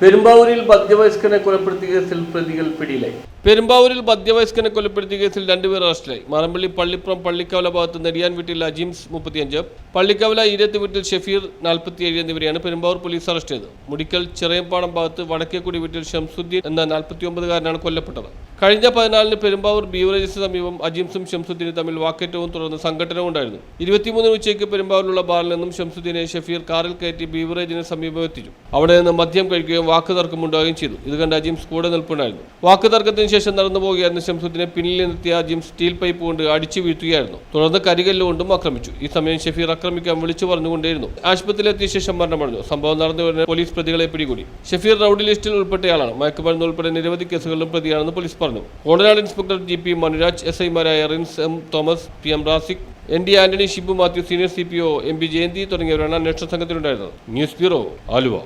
പെരുമ്പാവൂരിൽ മധ്യവയസ്കനെ കൊലപ്പെടുത്തിയ കേസിൽ പ്രതികൾ പിടിയിലായി. പെരുമ്പാവൂരിൽ മധ്യവയസ്കനെ കൊലപ്പെടുത്തിയ കേസിൽ രണ്ടുപേർ അറസ്റ്റിലായി. മറമ്പള്ളി പള്ളിപ്പുറം പള്ളിക്കവല ഭാഗത്ത് നെടിയാൻ വീട്ടിൽ അജീംസ് മുപ്പത്തിയഞ്ച് പള്ളിക്കവല ഈരത്ത് വീട്ടിൽ ഷെഫീർ നാൽപ്പത്തിയേഴ് എന്നിവരെയാണ് പെരുമ്പാവൂർ പോലീസ് അറസ്റ്റ് ചെയ്തത്. മുടിക്കൽ ചെറിയപ്പാടം ഭാഗത്ത് വടക്കേക്കുടി വീട്ടിൽ ഷംസുദ്ദീൻ എന്ന നാൽപ്പത്തിയൊമ്പതുകാരനാണ് കൊല്ലപ്പെട്ടത്. കഴിഞ്ഞ പതിനാലിന് പെരുമ്പാവൂർ ബീവറേജസിന് സമീപം അജീംസും ഷംസുദ്ദീനും തമ്മിൽ വാക്കേറ്റവും തുടർന്ന് സംഘടനവും ഉണ്ടായിരുന്നു. ഇരുപത്തിമൂന്നിന് ഉച്ചയ്ക്ക് പെരുമ്പാവൂരിലുള്ള ബാറിൽ നിന്നും ഷംസുദ്ദീനെ ഷഫീർ കാറിൽ കയറ്റി ബീവറേജിന് സമീപം എത്തിച്ചു. അവിടെ നിന്ന് മദ്യം കഴിക്കുകയും വാക്ക് തർക്കമുണ്ടാവുകയും ചെയ്തു. ഇത് കണ്ട് അജീംസ് കൂടെ നിൽപ്പുണ്ടായിരുന്നു. വാക്ക് തർക്കത്തിന് ശേഷം നടന്നു പോവുകയായിരുന്ന ഷംസുദ്ദീനെ പിന്നിൽ നിർത്തിയ അജീംസ് സ്റ്റീൽ പൈപ്പ് കൊണ്ട് അടിച്ചു വീഴ്ത്തുകയായിരുന്നു. തുടർന്ന് കരികല്ലുകൊണ്ടും ആക്രമിച്ചു. ഈ സമയം ഷഫീർ ആക്രമിക്കാൻ വിളിച്ചു പറഞ്ഞുകൊണ്ടേയിരുന്നു. ആശുപത്രിയിലെത്തിയ ശേഷം മരണമടഞ്ഞു. സംഭവം നടന്നു പോലീസ് പ്രതികളെ പിടികൂടി. ഷഫീർ റൌഡി ലിസ്റ്റിൽ ഉൾപ്പെട്ടയാളാണ്. മയക്കുമരുന്ന് ഉൾപ്പെടെ നിരവധി കേസുകളിലും പ്രതിയാണെന്ന് പോലീസ് പറഞ്ഞു Kodanad inspector G P Manuraj S ഐമാരായ Rins M Thomas P M Rasik N D Antony Shibu Mathew senior C P O M P Jayanthi തുടങ്ങിയവരാണ് അന്വേഷണ സംഘത്തിലുണ്ടായിരുന്നത്. News bureau Aluva.